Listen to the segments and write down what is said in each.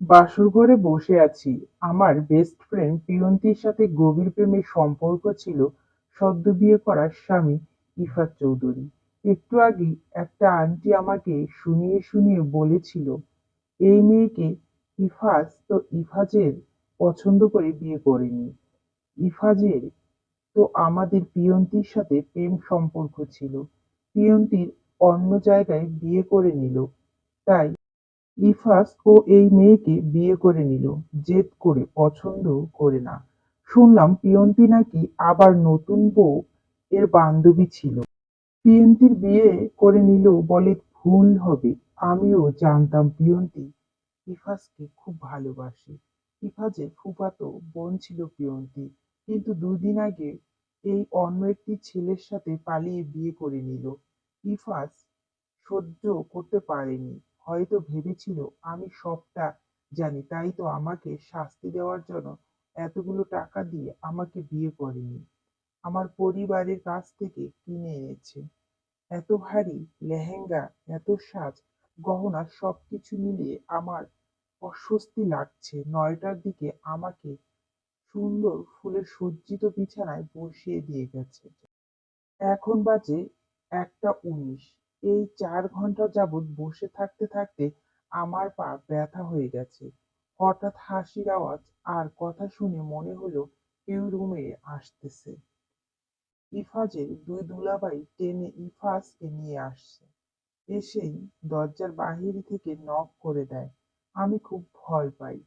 বাসরঘরে বসে আছি। আমার বেস্ট ফ্রেন্ড পিয়ন্তির সাথে গভীর প্রেমের সম্পর্ক ছিল সদ্য বিয়ে করা স্বামী ইফাত চৌধুরী। একটু আগে একটা আন্টি আমাকে শুনিয়ে শুনিয়ে বলেছিল, এই মেয়েকে ইফাজ তো ইফাজের পছন্দ করে বিয়ে করেনি। ইফাজের তো আমাদের পিয়ন্তির সাথে প্রেম সম্পর্ক ছিল। পিয়ন্তির অন্য জায়গায় বিয়ে করে নিল। তাই ইফাজ ও এই মেয়েকে বিয়ে করে নিল, জেদ করে, পছন্দ করে না। শুনলাম পিয়ন্তি নাকি আবার নতুন বউ, এর বান্ধবী ছিল। পিয়ন্তির বিয়ে করে নিল বলে ভুল হবে, আমিও জানতাম পিয়ন্তি ইফাজকে খুব ভালোবাসে। ইফাজের ফুফাতো বোন ছিল পিয়ন্তি, কিন্তু দুদিন আগে এই অন্য একটি ছেলের সাথে পালিয়ে বিয়ে করে নিল। ইফাজ সহ্য করতে পারেনি। হয়তো ভেবেছিল, আমি সবটা জানি, তাই তো আমাকে শাস্তি দেওয়ার জন্য এতগুলো টাকা দিয়ে আমাকে বিয়ে করেনি। আমার পরিবারের কাছ থেকে কিনে এনেছে। এত ভারী লেহেঙ্গা, এত সাজ, গহনা, সবকিছু মিলিয়ে আমার অস্বস্তি লাগছে। নয়টার দিকে আমাকে সুন্দর ফুলের সজ্জিত বিছানায় বসিয়ে দিয়ে গেছে। এখন বাজে একটা উনিশ। এই চার ঘণ্টা যাবৎ বসে থাকতে থাকতে আমার পা ব্যথা হয়ে গেছে। হঠাৎ হাসির আওয়াজ আর কথা শুনে মনে হলো কেউ রুমে আসতেছে। ইফাজের দুই দুলাভাই টেনে ইফাজকে নিয়ে আসছে। এসেই দরজার বাহির থেকে নক করে দেয়, আমি খুব ভয় পাই।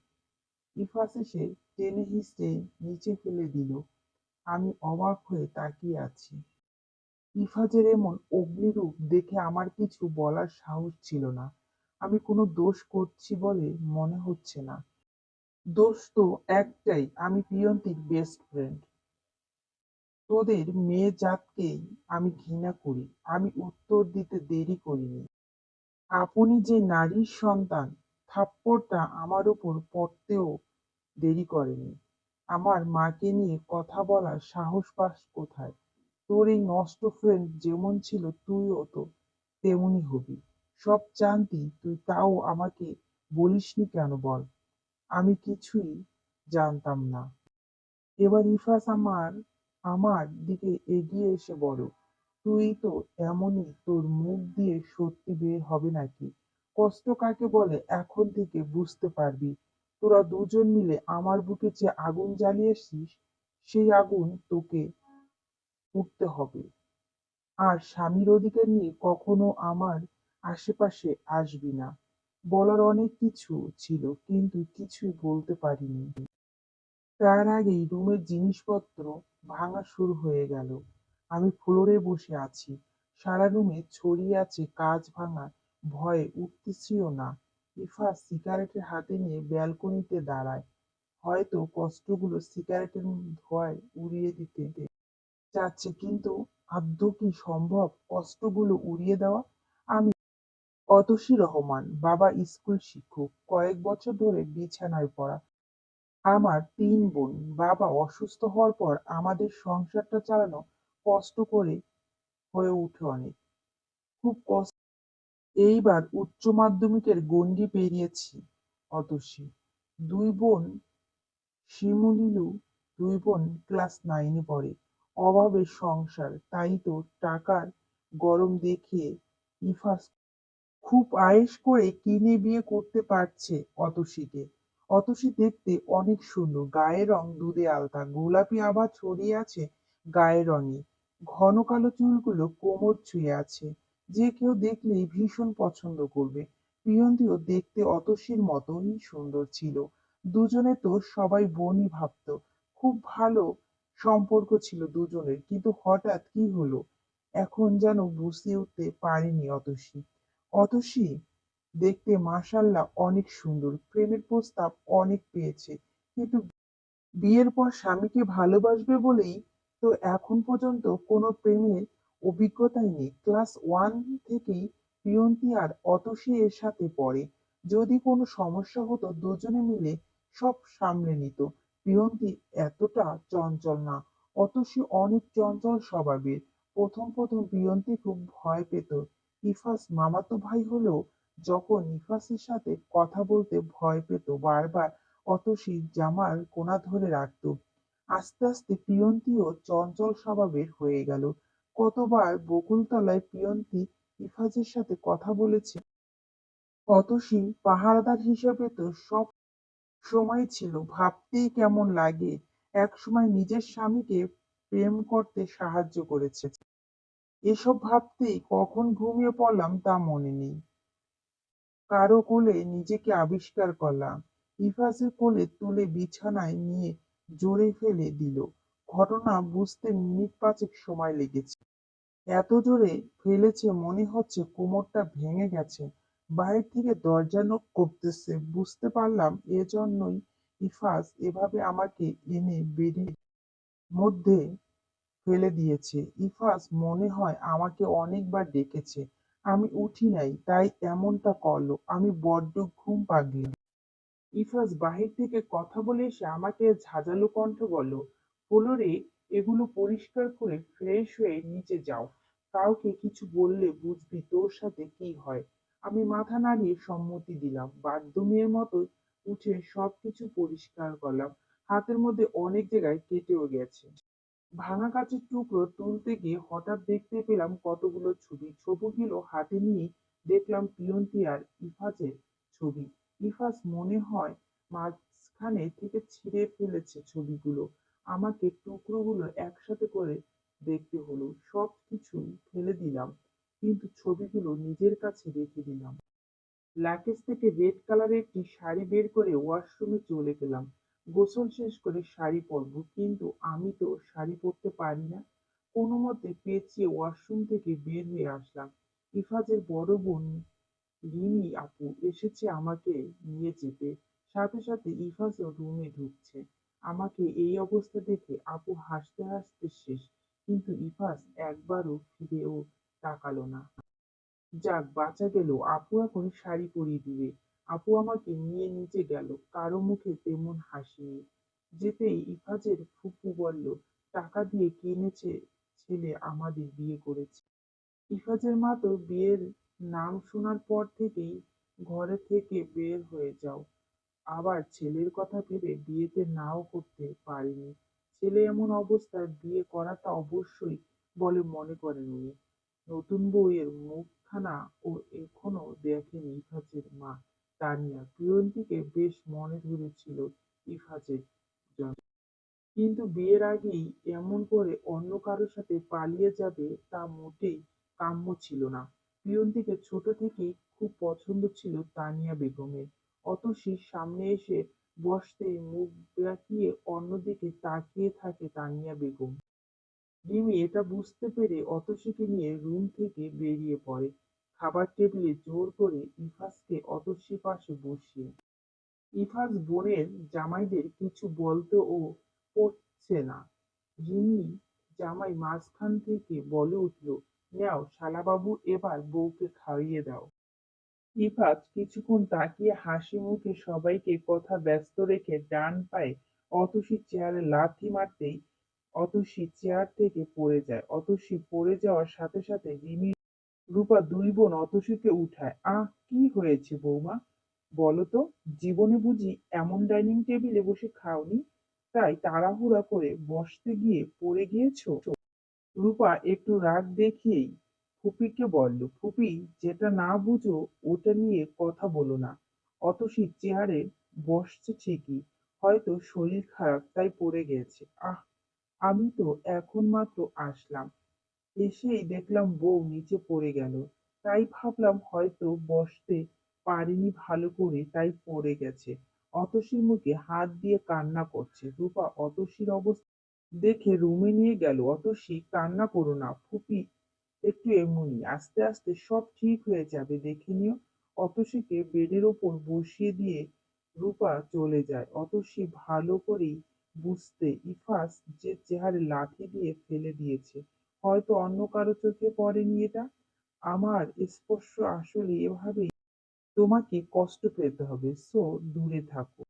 ইফাজ এসে টেনে হিসড়ে নিচে ফেলে দিল। আমি অবাক হয়ে তাকিয়ে আছি। ইফাজের এমন অগ্নিরূপ দেখে আমার কিছু বলার সাহস ছিল না। আমি কোনো দোষ করছি বলে মনে হচ্ছে না। দোষ তো একটাই, আমি পিয়ন্তির বেস্ট ফ্রেন্ড তোদের মেয়ে জাতকেই আমি ঘৃণা করি, আমি উত্তর দিতে দেরি করিনি। আপনি যে নারীর সন্তান, থাপ্পড়টা আমার উপর পড়তেও দেরি করেনি। আমার মাকে নিয়ে কথা বলার সাহস পাস কোথায়? তোর এই নষ্ট ফ্রেন্ড যেমন ছিল তুইও তো তেমনি হবি। সব জানতি তুই তাও আমাকে বলিসনি কেন বল? আমি কিছুই জানতাম না। এবার ইফাস আমার আমার দিকে এগিয়ে এসে বলো, তুই তো এমনই তোর মুখ দিয়ে সত্যি বের হবে নাকি? কষ্ট কাকে বলে? এখন থেকে বুঝতে পারবি। তোরা দুজন মিলে আমার বুকে যে আগুন জ্বালিয়েছিস, সেই আগুন তোকে উঠতে হবে। আর স্বামীর অধিকার নিয়ে কখনো আমার আশেপাশে আসবি না। বলার অনেক কিছু ছিল, কিন্তু কিছুই বলতে পারিনি। তার আগেই রুমের জিনিসপত্র ভাঙা শুরু হয়ে গেল। আমি ফ্লোরে বসে আছি। সারা রুমে ছড়িয়ে আছে কাজ ভাঙা ভয়ে উঠতেছিও না। ইফা সিগারেটের হাতে নিয়ে ব্যালকনিতে দাঁড়ায়। হয়তো কষ্টগুলো সিগারেটের ধোঁয়ায় উড়িয়ে দিতে চাচ্ছে, কিন্তু আদৌ কি সম্ভব কষ্টগুলো উড়িয়ে দেওয়া? আমি অতসী রহমান, বাবা স্কুল শিক্ষক, কয়েক বছর ধরে বিছানায় পড়া। আমার তিন বোন, বাবা অসুস্থ হওয়ার পর আমাদের সংসারটা চালানো কষ্ট করে হয়ে উঠে অনেক। খুব কষ্ট। এইবার উচ্চ মাধ্যমিকের গণ্ডি পেরিয়েছি অতসী। দুই বোন শিমুলিলু, দুই বোন ক্লাস নাইনে পড়ে। অভাবের সংসার, তাই তো টাকার গরম দেখিয়ে ইফাস খুব আয়েশ করে কিনে বিয়ে করতে পারছে অতসীকে। অতসী দেখতে অনেক সুন্দর, গায়ের রং দুধে আলতা, গোলাপি আভা ছড়িয়ে আছে গায়ের রঙে। ঘন কালো চুলগুলো কোমর ছুঁয়ে আছে, যে কেউ দেখলেই ভীষণ পছন্দ করবে। প্রিয়ন্তীও দেখতে অতসীর মতনই সুন্দর ছিল। দুজনে তো সবাই বোনই ভাবতো, খুব ভালো সম্পর্ক ছিল দুজনের, কিন্তু হঠাৎ কি হলো? এখন যেন বুঝতে উঠতে পারিনি অতসী। অতসী দেখতে মাশাল্লাহ অনেক সুন্দর, প্রেমের প্রস্তাব অনেক পেয়েছে, কিন্তু বিয়ের পর স্বামীকে ভালোবাসবে বলেই তো এখন পর্যন্ত কোনো প্রেমের অভিজ্ঞতাই নেই। ক্লাস ওয়ান থেকেই প্রিয়ন্তী আর অতসী এর সাথে পড়ে। যদি কোনো সমস্যা হতো, দুজনে মিলে সব সামলে নিত। প্রিয়ন্তী এতটা চঞ্চল না অতসী অনেক চঞ্চল স্বভাবের। প্রথম প্রথম প্রিয়ন্তী খুব ভয় পেত। ইফাস মামাতো ভাই হলেও যখন ইফাসের সাথে কথা বলতে ভয় পেত বারবার, অতসী জামার কোনা ধরে রাখতো। আস্তে আস্তে পিয়ন্তিও চঞ্চল স্বভাবের হয়ে গেল। কতবার বকুলতলায় পিয়ন্তি ইফাজের সাথে কথা বলেছে, অতসী পাহারাদার হিসেবে তো সব সময় ছিল। ভাবতেই কেমন লাগে? একসময় নিজের স্বামীকে প্রেম করতে সাহায্য করেছে। এসব ভাবতেই কখন ঘুমিয়ে পড়লাম তা মনে নেই। কারও কোলে নিজেকে আবিষ্কার করলাম। ইফাজের কোলে তুলে বিছানায় নিয়ে জোরে ফেলে দিল। ঘটনা বুঝতে মিনিট পাঁচেক সময় লেগেছে। এত জোরে ফেলেছে মনে হচ্ছে কোমরটা ভেঙে গেছে। বাইরে থেকে দরজা নক করতেছে, বুঝতে পারলাম, এজন্যই ইফাজ এভাবে আমাকে এনে বেডের মধ্যে ফেলে দিয়েছে। ইফাজ, মনে হয় আমাকে অনেকবার ডেকেছে। আমি উঠি নাই, তাই এমনটা করল। আমি বড্ড ঘুম পাগলি। ইফাজ, বাহির থেকে কথা বলে এসে আমাকে ঝাঁঝালো কণ্ঠে বলল ফ্লোরে এগুলো পরিষ্কার করে ফ্রেশ হয়ে নিচে যাও। কাউকে কিছু বললে বুঝবি তোর সাথে কি হয়। আমি মাথা নাড়িয়ে সম্মতি দিলাম। বাধ্য মেয়ের মতো উঠে সবকিছু পরিষ্কার করলাম। হাতের মধ্যে অনেক জায়গায় কেটেও গেছে। ভাঙা কাঁচের টুকরো তুলতে গিয়ে হঠাৎ দেখতে পেলাম কতগুলো ছবি। ছবিগুলো হাতে নিয়ে দেখলাম পিয়ন্তি আর ইফাজের ছবি। ইফাজ মনে হয় মাঝখানে থেকে ছিঁড়ে ফেলেছে ছবিগুলো। আমাকে টুকরোগুলো একসাথে করে দেখতে হলো। সব কিছুই ফেলে দিলাম। কিন্তু ছবিগুলো নিজের কাছে রেখে দিলাম। লাকেজ থেকে রেড কালারের একটি শাড়ি বের করে ওয়াশরুমে চলে গেলাম। গোসল শেষ করে শাড়ি পরবো, কিন্তু আমি তো শাড়ি পরতে পারি না। কোনো মতে পেঁচিয়ে ওয়াশরুম থেকে বের হয়ে আসলাম। ইফাজের বড় বোন রিমি আপু এসেছে আমাকে নিয়ে যেতে। সাথে সাথে ইফাজও রুমে ঢুকছে। আমাকে এই অবস্থা দেখে আপু হাসতে হাসতে শেষ, কিন্তু ইফাজ একবারও ফিরেও তাকালো না। যাক, বাঁচা গেল। আপু এখন শাড়ি পরিয়ে দিবে। আপু আমাকে নিয়ে নিচে গেল। কারও মুখে তেমন হাসি নেই। যেতেই ইফাজের ফুপু বলল, টাকা দিয়ে কিনেছে ছেলে আমাদের বিয়ে করেছে? ইফাজের মা তো বিয়ের নাম শোনার পর থেকেই ঘরে থেকে বের হয়ে যাও। আবার ছেলের কথা ভেবে বিয়েতে নাও করতে পারিনি। ছেলে এমন অবস্থায় বিয়ে করাটা অবশ্যই বলে মনে করেন উনি। নতুন বউয়ের মুখখানা ও এখনও দেখেনি ইফাজের মা। তানিয়া প্রিয়ন্তীকে বেশ মনে ধরেছিল ইফাজের কিন্তু বিয়ের আগেই এমন করে অন্য কারোর সাথে পালিয়ে যাবে তা মোটেই কাম্য ছিল না। প্রিয়ন্তীকে ছোট থেকেই খুব পছন্দ ছিল তানিয়া বেগমের। অতসীর সামনে এসে বসতেই মুখ বাঁকিয়ে অন্যদিকে তাকিয়ে থাকে তানিয়া বেগম। রিমি এটা বুঝতে পেরে অতসীকে নিয়ে রুম থেকে বেরিয়ে পড়ে। খাবার টেবিলে জোর করে ইফাজকে অতসীর পাশে বসিয়ে। ইফাজ বোনের জামাইদের কিছু বলতেও পড়ছে না। রিমি জামাই মাঝখান থেকে বলে উঠল, নেও শালাবাবু, এবার বউকে খাইয়ে দাও। ইফাজ কিছুক্ষণ তাকিয়ে হাসি মুখে সবাইকে কথা ব্যস্ত রেখে ডান পায়ে অতসী চেয়ারে লাথি মারতেই অতসী চেয়ার থেকে পড়ে যায়। অতসী পড়ে যাওয়ার সাথে সাথে রিমি রূপা দুই বোন অতসীকে উঠায়। আহ, কি হয়েছে বৌমা? বলো তো, জীবনে বুঝি এমন ডাইনিং টেবিলে বসে খাওনি? তাই তাড়াহুড়া করে বসতে গিয়ে পড়ে গিয়েছো? রূপা একটু রাগ দেখিয়েই ফুপিকে বলল, ফুপি, যেটা না বুঝো, ওটা নিয়ে কথা বলো না। অতসী চেয়ারে বসছে ঠিকই, হয়তো শরীর খারাপ, তাই পড়ে গেছে। আহ আমি তো এখন মাত্র আসলাম। এসেই দেখলাম বউ নিচে পড়ে গেল। তাই ভাবলাম হয়তো বসতে পারিনি ভালো করে, তাই পড়ে গেছে। অতসীর মুখে হাত দিয়ে কান্না করছে। রূপা অতসীর অবস্থা দেখে রুমে নিয়ে গেল। অতসী, কান্না করো না, ফুপি একটু এমনই আস্তে আস্তে সব ঠিক হয়ে যাবে, দেখে নিও। অতসীকে বেডের ওপর বসিয়ে দিয়ে রূপা চলে যায়। অতসী ভালো করেই বুঝতে ইফাস যে চেহারে লাথি দিয়ে ফেলে দিয়েছে। হয়তো অন্য কারও চোখে পড়েনি এটা? আমার স্পর্শ আসলে এভাবেই তোমাকে কষ্ট পেতে হবে। সো, দূরে থাকো।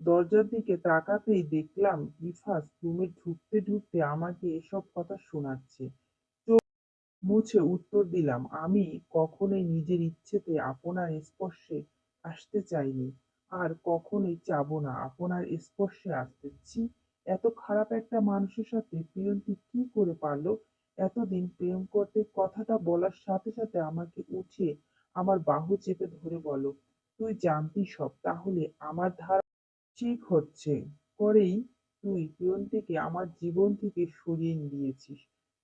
দরজার দিকে তাকাতেই দেখলাম ইফাস রুমে ঢুকতে ঢুকতে আমাকে এসব কথা শোনাচ্ছে। মুছে উত্তর দিলাম, আমি কখনোই নিজের ইচ্ছেতে আপনার স্পর্শে আসতে চাইনি। আর কখনোই চাবো না। আপনার স্পর্শে আসতে। ছি, এত খারাপ একটা মানুষের সাথে প্রিয়ন্তী কি করে পারল? এতদিন প্রেম করতে কথাটা বলার সাথে সাথে আমাকে উঠিয়ে আমার বাহু চেপে ধরে বলো, তুই জানতি সব, তাহলে আমার ধারা ঠিক হচ্ছে। করেই তুই প্রিয়ন্তীকে আমার জীবন থেকে সরিয়ে দিয়েছিস।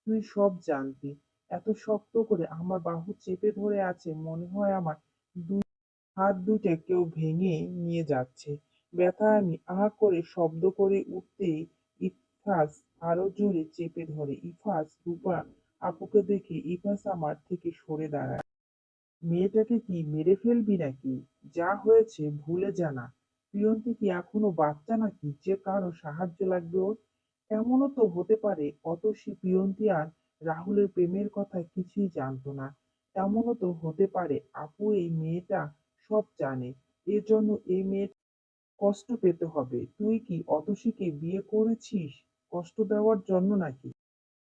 তুই সব জানতি। এত শক্ত করে আমার বাহু চেপে ধরে আছে, মনে হয় আমার দুই হাত দুটো কেউ ভেঙে নিয়ে যাচ্ছে। ব্যথায় আমি আহ করে শব্দ করে উঠতেই ইফাস আরও জোরে চেপে ধরে। ইফাস, রূপা, আপুকে দেখে ইফাস আমার থেকে সরে দাঁড়ায়। মেয়েটাকে কি মেরে ফেলবি নাকি? যা হয়েছে ভুলে জানা প্রিয়ন্তী কি এখনও বাচ্চা নাকি? যে কারও সাহায্য লাগবে ওর? এমনও তো হতে পারে, অতসী প্রিয়ন্তী আর রাহুলের প্রেমের কথা কিছুই জানতো না। এমনও তো হতে পারে, আপু, এই মেয়েটা সব জানে। এজন্য এই মেয়ে কষ্ট পেতে হবে। তুই কি অতসীকে বিয়ে করেছিস? কষ্ট দেওয়ার জন্য নাকি?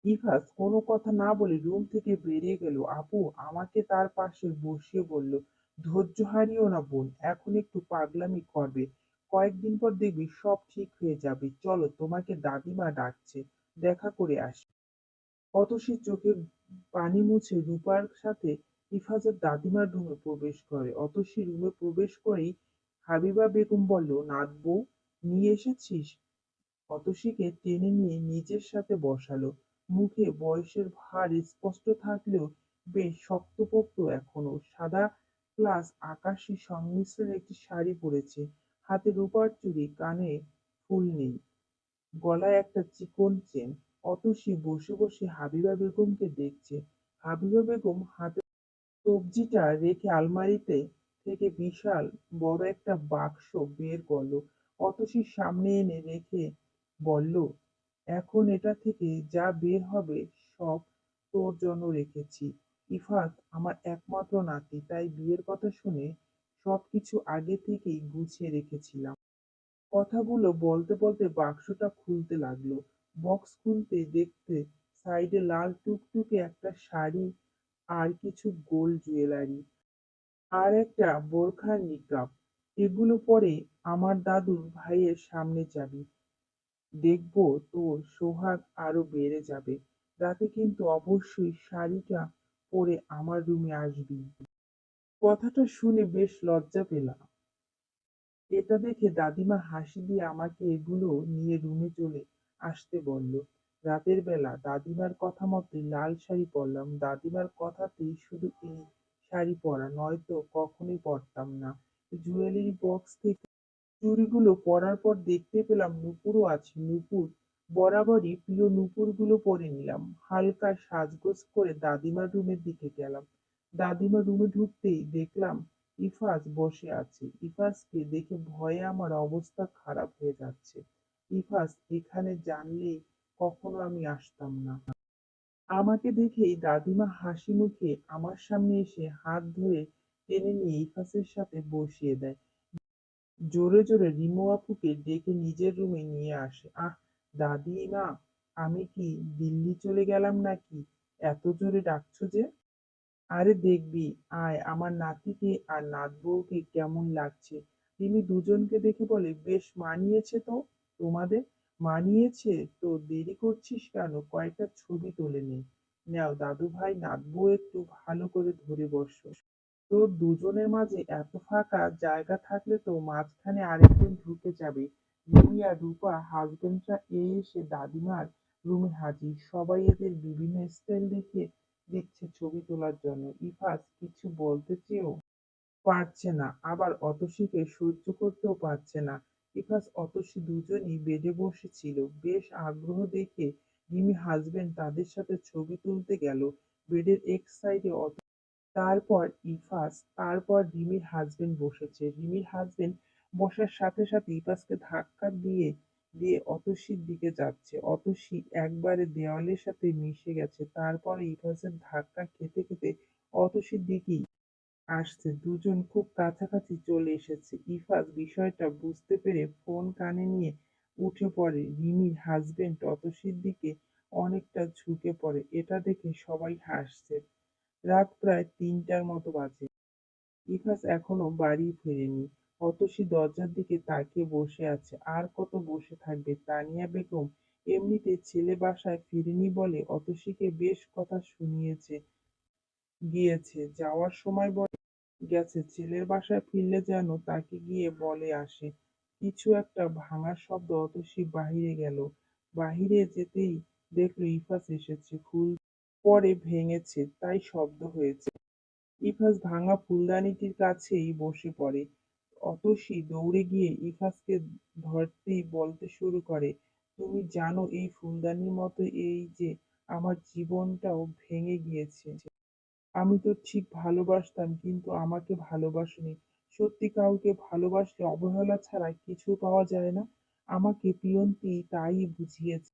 ইফাস কোনো কথা না বলে রুম থেকে বেরিয়ে গেল। আপু, আমাকে তার পাশে বসিয়ে বলল, ধৈর্য হারিও না বোন, এখন একটু পাগলামি করবে। কয়েকদিন পর দেখবি সব ঠিক হয়ে যাবে। চলো, তোমাকে দাদিমা ডাকছে। দেখা করে আসি। অতসী চোখে পানি মুছে রূপার সাথে ইফাজের দাদিমার রুমে প্রবেশ করে। অতসী রুমে প্রবেশ করেই হাবিবা বেগম বলল নাথ বউ, নিয়ে এসেছিস? অতসীকে টেনে নিয়ে নিজের সাথে বসালো। মুখে বয়সের ভার স্পষ্ট থাকলেও বেশ শক্তপোক্ত এখনও। সাদা প্লাস আকাশি সংমিশ্রণে একটি শাড়ি পরেছে। হাতে রূপার চুড়ি, কানে ফুল নেই, গলায় একটা চিকন চেন। অতসী বসে বসে হাবিবা বেগমকে দেখছে। হাবিবা বেগম হাতে সবজিটা রেখে আলমারিতে থেকে বিশাল বড় একটা বাক্স বের করল। অতসীর সামনে এনে রেখে বলল, এখন এটা থেকে যা বের হবে সব তোর জন্য রেখেছি। ইফাত আমার একমাত্র নাতি, তাই বিয়ের কথা শুনে সবকিছু আগে থেকেই গুছিয়ে রেখেছিলাম। কথাগুলো বলতে বলতে বাক্সটা খুলতে লাগল। বক্স খুলতে দেখতে সাইডে লাল টুকটুকে একটা শাড়ি আর কিছু গোল জুয়েলারি আর একটা বোরখার নিকাব এগুলো পরে আমার দাদুর ভাইয়ের সামনে যাবি। দেখব তোর সোহাগ আরও বেড়ে যাবে। রাতে কিন্তু অবশ্যই শাড়িটা পরে আমার রুমে আসবি। কথাটা শুনে বেশ লজ্জা পেলাম। এটা দেখে দাদিমা হাসি দিয়ে আমাকে এগুলো নিয়ে রুমে চলে আসতে বলল। রাতের বেলা দাদিমার কথা মতো লাল শাড়ি পরলাম। দাদিমার কথাতেই শুধু এই শাড়ি পরা নয়তো কখনোই পরতাম না। জুয়েলারি বক্স থেকে চুড়িগুলো পরার পর দেখতে পেলাম নুপুরও আছে। নুপুর বরাবরই প্রিয় নুপুরগুলো পরে নিলাম। হালকা সাজগোজ করে দাদিমার রুমের দিকে গেলাম। দাদিমা রুমে ঢুকতেই দেখলাম ইফাজ বসে আছে। ইফাজকে দেখে ভয়ে আমার অবস্থা খারাপ হয়ে যাচ্ছে। ইফাজ এখানে জানলেই কখনো আমি আসতাম না। আমাকে দেখেই দাদিমা হাসি মুখে আমার সামনে এসে হাত ধরে টেনে নিয়ে ইফাসের সাথে বসিয়ে দেয়। জোরে জোরে রিমু আপুকে ডেকে নিজের রুমে নিয়ে আসে। আহ, দাদিমা, আমি কি দিল্লি চলে গেলাম নাকি? এত জোরে ডাকছো যে? আরে দেখবি, আয়, আমার নাতিকে আর নাত বউকে কেমন লাগছে। রিমি দুজনকে দেখে বলে, বেশ মানিয়েছে তো তোমাদের? মানিয়েছে? তো দেরি করছিস কেন? কয়েকটা ছবি তুলে নে। নাও দাদু ভাই নাতবউ একটু, ভালো করে ধরে বসো। তো দুজনের মাঝে এত ফাঁকা জায়গা থাকলে তো মাঝখানে আরেকজন ঢুকে যাবে। রিমি আর রূপা হাজবেন্ডরা এই এসে দাদিমার রুমে হাজির। সবাই এদের বিভিন্ন স্টাইল দেখে দিচ্ছে ছবি তোলার জন্য। ইফাস, কিছু বলতে চেয়েও পারছে না। আবার অতসীকে সহ্য করতেও পারছে না। ইফাস অতসী দুজনই বেডে বসেছিল। বেশ আগ্রহ দেখে রিমি হাজবেন্ড তাদের সাথে ছবি তুলতে গেল। বেডের এক সাইডে অত তারপর ইফাস, তারপর রিমির হাজবেন্ড বসেছে। রিমির হাজবেন্ড বসার সাথে সাথে ইফাসকে ধাক্কা দিয়ে দিয়ে অতসীর দিকে যাচ্ছে। অতসী একবারে দেওয়ালের সাথে মিশে গেছে। তারপরে ইফাসের ধাক্কা খেতে খেতে অতসীর দিকেই আসছে। দুজন খুব কাছাকাছি চলে এসেছে। ইফাস বিষয়টা বুঝতে পেরে ফোন কানে নিয়ে উঠে পড়ে। রিমির হাজবেন্ড অতসীর দিকে অনেকটা ঝুঁকে পড়ে। এটা দেখে সবাই হাসছে। রাত প্রায় তিনটার মতো বাজে। ইফাস এখনও বাড়ি ফেরেনি। অতসী দরজার দিকে তাকিয়ে বসে আছে। আর কত বসে থাকবে? তানিয়া বেগম এমনিতে ছেলে বাসায় ফিরেনি বলে অতসীকে বেশ কথা শুনিয়েছে, গিয়েছে। যাওয়ার সময় বলে গেছে। ছেলের বাসায় ফিরলে যেন তাকে গিয়ে বলে আসে। কিছু একটা ভাঙার শব্দ অতসী বাহিরে গেল। বাহিরে যেতেই দেখল ইফাস এসেছে। ফুল পরে ভেঙেছে, তাই শব্দ হয়েছে। ইফাস ভাঙা ফুলদানিটির কাছেই বসে পড়ে। অতসী দৌড়ে গিয়ে ইফাসকে ধরতেই বলতে শুরু করে, তুমি জানো এই ফুলদানির মতো এই যে আমার জীবনটাও ভেঙে গিয়েছে। আমি তো ঠিক ভালোবাসতাম, কিন্তু আমাকে ভালোবাসনি। সত্যি কাউকে ভালোবাসলে অবহেলা ছাড়া কিছু পাওয়া যায় না। আমাকে পিয়ন্তি তাই বুঝিয়েছে।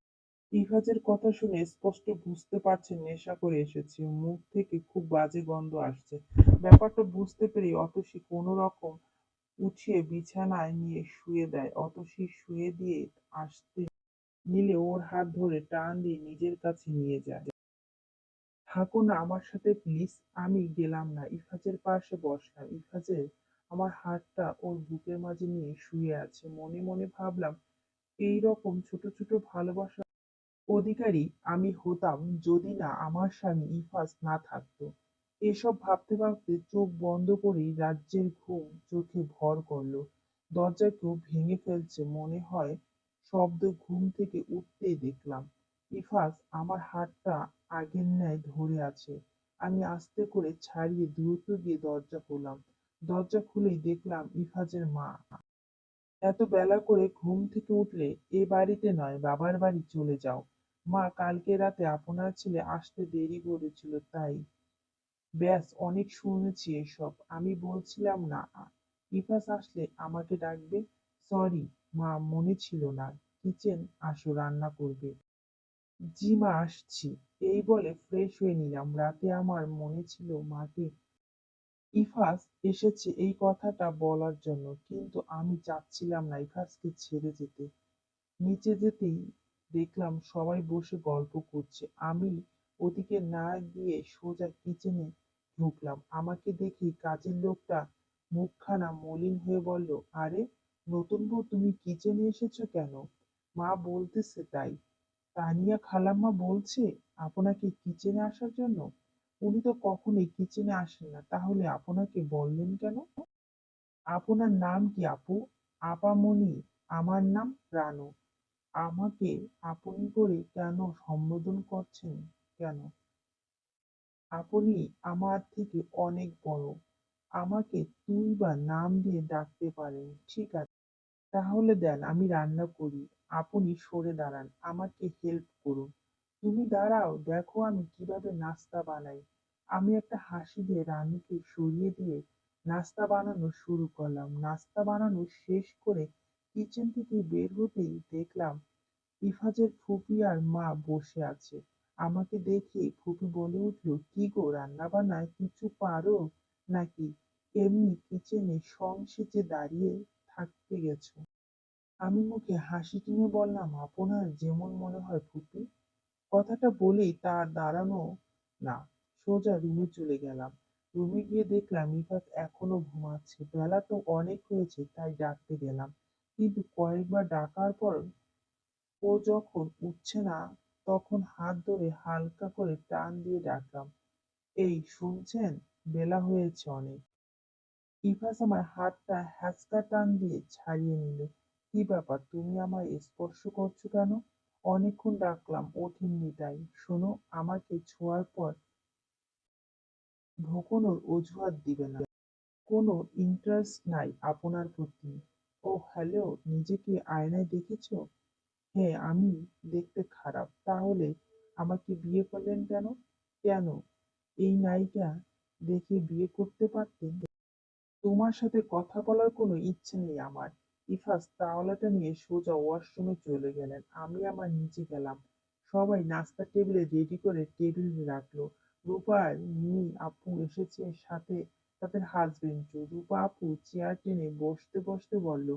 ইফাজের কথা শুনে স্পষ্ট বুঝতে পারছেন নেশা করে এসেছে। মুখ থেকে খুব বাজে গন্ধ আসছে। ব্যাপারটা বুঝতে পেরে অতসী কোনো রকম উঠিয়ে বিছানায় নিয়ে শুয়ে দেয়। অতসী শুয়ে দিয়ে আসতে নিলে ওর হাত ধরে টান দিয়ে নিজের কাছে নিয়ে যায়। থাকো না, আমার সাথে প্লিজ আমি গেলাম না। ইফাজের পাশে বসলাম। ইফাজের আমার হাতটা ওর বুকের মাঝে নিয়ে শুয়ে আছে। মনে মনে ভাবলাম এই রকম ছোট ছোট ভালোবাসা অধিকারী আমি হতাম যদি না আমার স্বামী ইফাজ না থাকতো। এসব ভাবতে ভাবতে চোখ বন্ধ করেই রাজ্যের ঘুম চোখে ভর করল। দরজা কেউ ভেঙে ফেলছে, মনে হয় শব্দ ঘুম থেকে উঠতেই দেখলাম। ইফাজ আমার হাতটা আগের ন্যায় ধরে আছে। আমি আস্তে করে ছাড়িয়ে দ্রুত গিয়ে দরজা খুললাম। দরজা খুলেই দেখলাম ইফাজের মা। এত বেলা করে ঘুম থেকে উঠলে এ বাড়িতে নয়, বাবার বাড়ি চলে যাও। মা কালকে রাতে আপনার ছেলে আসতে দেরি করেছিল, তাই। ব্যাস, অনেক শুনেছি এসব। আমি বলছিলাম না। ইফাস আসলে আমাকে ডাকবে? সরি, মা, মনে ছিল না। কিচেন আসো, রান্না করবে। জি মা আসছি। এই বলে ফ্রেশ হয়ে নিলাম। রাতে আমার মনে ছিল মাকে ইফাস এসেছে এই কথাটা বলার জন্য, কিন্তু আমি চাচ্ছিলাম না ইফাসকে ছেড়ে যেতে। নিচে যেতেই দেখলাম সবাই বসে গল্প করছে। আমি ওদিকে না গিয়ে সোজা কিচেনে ঢুকলাম। আমাকে দেখি কাজের লোকটা মুখখানা মলিন হয়ে বলল, আরে, নতুন বউ, তুমি কিচেনে এসেছ কেন? মা বলতেছে তাই। তানিয়া খালাম্মা বলছে, আপনাকে কিচেনে আসার জন্য? উনি তো কখনোই কিচেনে আসেন না। তাহলে আপনাকে বললেন কেন? আপনার নাম কি আপু? আপামনি আমার নাম রানু। আমাকে আপনি করে কেন সম্বোধন করছেন কেন? আপনি আমার থেকে অনেক বড়। আমাকে তুই বা নাম দিয়ে ডাকতে পারেন, ঠিক আছে? তাহলে দেন, আমি রান্না করি। আপনি সরে দাঁড়ান, আমাকে হেল্প করুন। তুমি দাঁড়াও, দেখো আমি কীভাবে নাস্তা বানাই। আমি একটা হাসি দিয়ে রানুকে সরিয়ে দিয়ে নাস্তা বানানো শুরু করলাম। নাস্তা বানানো শেষ করে কিচেন থেকে বের হতেই দেখলাম ইফাজের ফুপি আর মা বসে আছে। আমাকে দেখে ফুপি বলে উঠল, কি গো, রান্না বান্নায় কিছু পারো নাকি? এমনি কিচেনে সংসেজে দাঁড়িয়ে থাকতে গেছো। আমি মুখে হাসি টেনে বললাম, আপনার যেমন মনে হয় ফুপি? কথাটা বলেই তার দাঁড়ানো না, সোজা রুমে চলে গেলাম। রুমে গিয়ে দেখলাম ইফাত এখনও ঘুমাচ্ছে। বেলা তো অনেক হয়েছে, তাই ডাকতে গেলাম। কিন্তু কয়েকবার ডাকার পর ও যখন উঠছে না, তখন হাত ধরে হালকা করে টান দিয়ে ডাকলাম, এই, শুনছেন? বেলা হয়েছে অনেক। ইফাস আমার হাতটা হ্যাচকা টান দিয়ে ছাড়িয়ে নিল। কি ব্যাপার? তুমি আমায় স্পর্শ করছ কেন? অনেকক্ষণ ডাকলাম, ওঠেননি তাই। শোনো, আমাকে ছোঁয়ার পর ঢোকানোর অজুহাত দিবে না। কোনো ইন্টারেস্ট নাই আপনার প্রতি। ও হ্যালো নিজেকে আয়নায় দেখেছ? হ্যাঁ আমি দেখতে খারাপ। তাহলে আমাকে বিয়ে করলেন কেন? কেন? এই নায়িকা দেখে বিয়ে করতে পারতেন? তোমার সাথে কথা বলার কোনো ইচ্ছে নেই আমার। ইফাস তাওয়ালাটা নিয়ে সোজা ওয়াশরুমে চলে গেলেন। আমি আমার নিচে গেলাম। সবাই নাস্তার টেবিলে রেডি করে টেবিলে রাখল। রূপা মিমি আপু এসেছে সাথে তাদের হাজবেন্ড রূপা আপু চেয়ার টেনে বসতে বসতে বলল,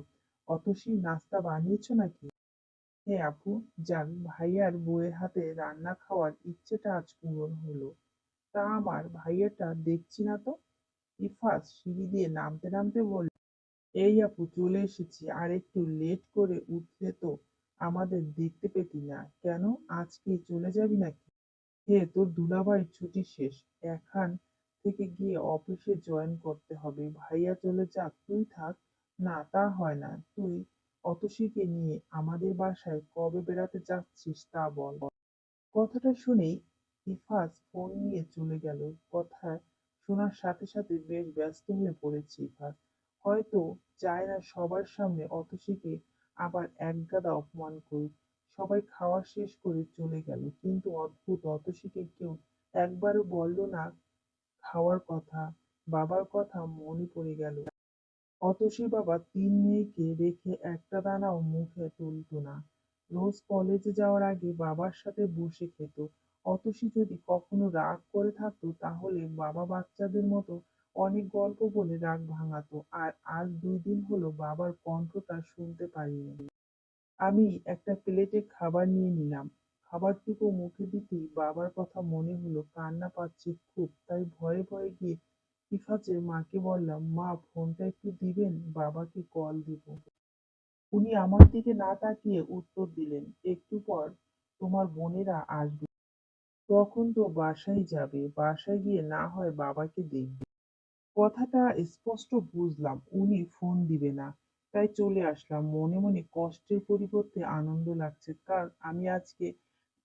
অতসী, নাস্তা বানিয়েছো নাকি? হ্যাঁ আপু যান ভাইয়ার বউয়ের হাতে রান্না খাওয়ার ইচ্ছেটা আজ পূরণ হলো। তা আমার ভাইয়াটা দেখছি না তো? ইফাত সিঁড়ি দিয়ে নামতে নামতে বলল এই আপু চলে এসেছি, আর একটু লেট করে উঠলে তো আমাদের দেখতে পেতি না। কেন? আজকে চলে যাবি নাকি? হে, তোর দুলাভাই ছুটি শেষ। এখান থেকে গিয়ে অফিসে জয়েন করতে হবে। ভাইয়া চলে যাক, তুই থাক। না, তা হয় না। তুই অতসীকে নিয়ে আমাদের বাসায় কবে বেড়াতে যাচ্ছিস তা বল। কথাটা শুনেই ইফাজ ফোন নিয়ে চলে গেল। কথা শোনার সাথে সাথে বেশ ব্যস্ত হয়ে পড়েছে ইফাজ। হয়তো চায় না সবার সামনে অতসীকে আবার একগাদা অপমান করুক। সবাই খাওয়া শেষ করে চলে গেল, কিন্তু অদ্ভুত অতসীকে কেউ একবারও বলল না, খাওয়ার কথা, বাবার কথা মনে পড়ে গেল। অতসী বাবা তিন মেয়েকে রেখে একটা দানাও মুখে তুলতো না। রোজ কলেজে যাওয়ার আগে বাবার সাথে বসে খেত। অতসী যদি কখনো রাগ করে থাকতো, তাহলে বাবা বাচ্চাদের মতো অনেক গল্প বলে রাগ ভাঙাতো আর আজ দুই দিন হলো বাবার কণ্ঠটা শুনতে পারিনি আমি একটা প্লেটে খাবার নিয়ে নিলাম। খাবারটুকু মুখে দিতেই বাবার কথা মনে হলো কান্না পাচ্ছে খুব, তাই ভয়ে ভয়ে গিয়ে ইফাজের মাকে বললাম, মা, ফোনটা একটু দিবেন? বাবাকে কল দিব। উনি আমার দিকে না তাকিয়ে উত্তর দিলেন, একটু পর তোমার বোনেরা আসবে। তখন তো বাসায় যাবে, বাসায় গিয়ে না হয় বাবাকে দেখবে। কথাটা স্পষ্ট বুঝলাম, উনি ফোন দিবে না। তাই চলে আসলাম। মনে মনে কষ্টের পরিবর্তে আনন্দ লাগছে। কারণ আমি আজকে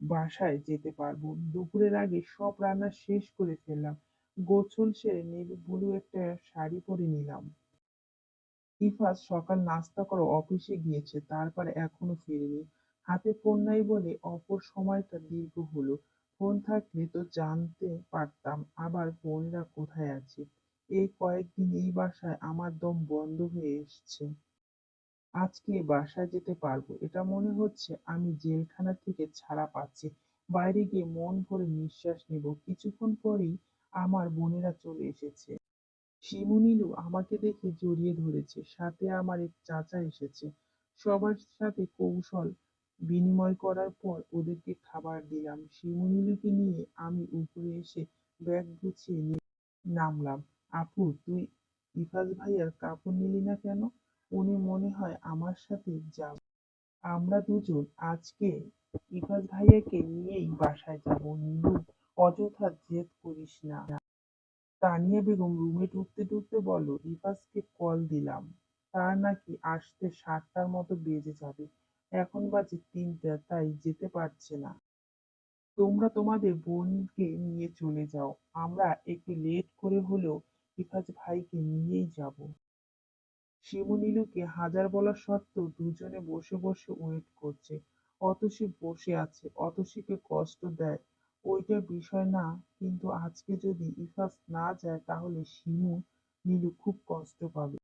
বাসায় যেতে পারব। দুপুরের আগে সব রান্না শেষ করে ফেললাম। গোছল সেরে নেভি ব্লু একটা শাড়ি পরে নিলাম। ইফাজ সকাল নাস্তা করে অফিসে গিয়েছে, তারপর এখনও ফিরেনি। হাতে ফোন নাই বলে অপর সময়টা দীর্ঘ হলো। ফোন থাকলে তো জানতে পারতাম, আবার বোনেরা কোথায় আছে? এই কয়েকদিন এই বাসায় আমার দম বন্ধ হয়ে এসছে। আজকে বাসায় যেতে পারব। এটা মনে হচ্ছে আমি জেলখানা থেকে ছাড়া পাচ্ছি। বাইরে গিয়ে মন ভরে নিঃশ্বাস নেব। কিছুক্ষণ পরেই আমার বোনেরা চলে এসেছে। শিমু নীলু আমাকে দেখে জড়িয়ে ধরেছে। সাথে আমার এক চাচা এসেছে। সবার সাথে কৌশল বিনিময় করার পর ওদেরকে খাবার দিলাম। শিমু নীলুকে নিয়ে আমি উপরে এসে ব্যাগ গুছিয়ে নামলাম। আপু, তুই ইফাজ ভাইয়ার কাপড় নিলি না কেন? উনি মনে হয় আমার সাথে যাব। আমরা দুজন আজকে ইফাজ ভাইয়াকে নিয়েই বাসায় যাব। নীলু অযথা জেদ করিস না। তানিয়া বেগম রুমে ঢুকতে ঢুকতে বলল রিফাজকে কল দিলাম। তার নাকি আসতে সাতটার মতো বেজে যাবে। এখন বাজে তিনটা, তাই যেতে পারছে না। তোমরা তোমাদের বোনকে নিয়ে চলে যাও। আমরা একটু লেট করে হলেও রিফাজ ভাইকে নিয়েই যাব। শিমু নীলুকে হাজার বলা সত্ত্বেও দুজনে বসে বসে ওয়েট করছে। অতসী বসে আছে অতসীকে কষ্ট দেয়। ওইটা বিষয় না কিন্তু আজকে যদি ইফাস না যায় তাহলে শিমু নীলু খুব কষ্ট পাবে।